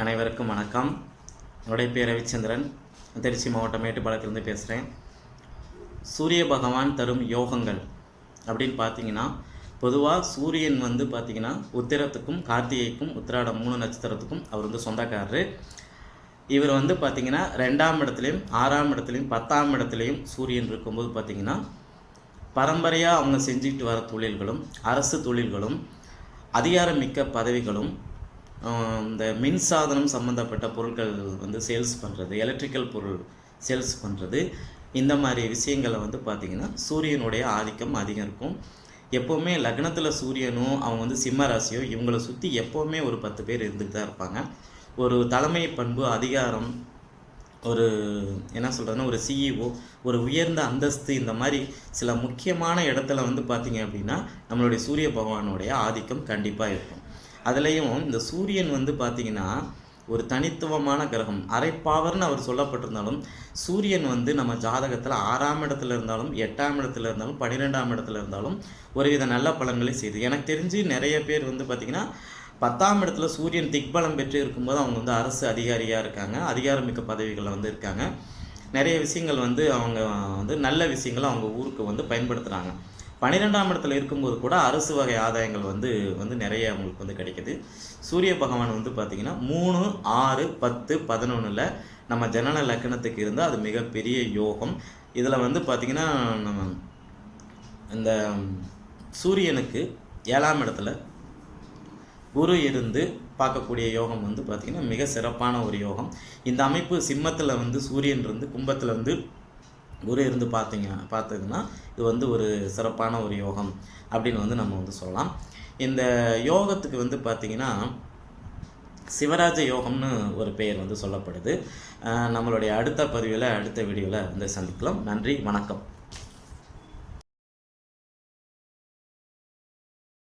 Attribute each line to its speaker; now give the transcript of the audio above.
Speaker 1: அனைவருக்கும் வணக்கம். என்னுடைய பேர் ரவிச்சந்திரன். திருச்சி மாவட்டம் மேட்டுப்பாளையத்திலிருந்து பேசுகிறேன் சூரிய பகவான் தரும் யோகங்கள் அப்படின்னு பார்த்தீங்கன்னா பொதுவாக சூரியன் வந்து பார்த்தீங்கன்னா உத்திரத்துக்கும் கார்த்திகைக்கும் உத்திராடம் மூணு நட்சத்திரத்துக்கும் அவர் வந்து சொந்தக்காரரு. இவர் வந்து பார்த்தீங்கன்னா ரெண்டாம் இடத்துலையும் ஆறாம் இடத்துலையும் பத்தாம் இடத்துலையும் சூரியன் இருக்கும்போது பார்த்தீங்கன்னா பரம்பரையாக அவங்க செஞ்சுக்கிட்டு வர தொழில்களும் அரசு தொழில்களும் அதிகாரமிக்க பதவிகளும் இந்த மின்சாதனம் சம்மந்தப்பட்ட பொருட்கள் வந்து சேல்ஸ் பண்ணுறது எலக்ட்ரிக்கல் பொருள் சேல்ஸ் பண்ணுறது இந்த மாதிரி விஷயங்களை வந்து பார்த்திங்கன்னா சூரியனுடைய ஆதிக்கம் அதிகம் இருக்கும். எப்போவுமே லக்னத்தில் சூரியனும் அவங்க வந்து சிம்ம ராசியோ இவங்களை சுற்றி எப்போவுமே ஒரு பத்து பேர் இருந்துட்டு தான் இருப்பாங்க. ஒரு தலைமை பண்பு அதிகாரம் ஒரு என்ன சொல்கிறதுன்னா ஒரு சிஇஓ ஒரு உயர்ந்த அந்தஸ்து இந்த மாதிரி சில முக்கியமான இடத்துல வந்து பார்த்தீங்க அப்படின்னா நம்மளுடைய சூரிய பகவானுடைய ஆதிக்கம் கண்டிப்பாக இருக்கும். அதுலேயும் இந்த சூரியன் வந்து பார்த்தீங்கன்னா ஒரு தனித்துவமான கிரகம். அரைப்பாவர்னு அவர் சொல்லப்பட்டிருந்தாலும் சூரியன் வந்து நம்ம ஜாதகத்தில் ஆறாம் இடத்துல இருந்தாலும் எட்டாம் இடத்துல இருந்தாலும் பன்னிரெண்டாம் இடத்துல இருந்தாலும் ஒருவித நல்ல பலன்களை செய்யுது எனக்கு தெரிஞ்சு நிறைய பேர் வந்து பார்த்திங்கன்னா பத்தாம் இடத்துல சூரியன் திக்பலம் பெற்று இருக்கும்போது அவங்க வந்து அரசு அதிகாரியாக இருக்காங்க. அதிகாரமிக்க பதவிகளில் வந்து இருக்காங்க. நிறைய விஷயங்கள் வந்து அவங்க வந்து நல்ல விஷயங்களை அவங்க ஊருக்கு வந்து பயன்படுத்துகிறாங்க பன்னிரெண்டாம் இடத்துல இருக்கும்போது கூட அரசு வகை ஆதாயங்கள் வந்து வந்து நிறைய அவங்களுக்கு வந்து கிடைக்குது. சூரிய பகவான் வந்து பார்த்திங்கன்னா மூணு ஆறு பத்து பதினொன்றில் நம்ம ஜனன லக்கணத்துக்கு இருந்தால் அது மிகப்பெரிய யோகம். இதில் வந்து பார்த்திங்கன்னா நம்ம இந்த சூரியனுக்கு ஏழாம் இடத்துல குரு இருந்து பார்க்கக்கூடிய யோகம் வந்து பார்த்திங்கன்னா மிக சிறப்பான ஒரு யோகம். இந்த அமைப்பு சிம்மத்தில் வந்து சூரியன் இருந்து கும்பத்தில் வந்து குரு இருந்து பார்த்தீங்க பார்த்ததுன்னா இது வந்து ஒரு சிறப்பான ஒரு யோகம் அப்படின்னு வந்து நம்ம வந்து சொல்லலாம். இந்த யோகத்துக்கு வந்து பார்த்திங்கன்னா சிவராஜ யோகம்னு ஒரு பெயர் வந்து சொல்லப்படுது. நம்மளுடைய அடுத்த பதிவில் அடுத்த வீடியோவில் வந்து சந்திக்கலாம். நன்றி வணக்கம்.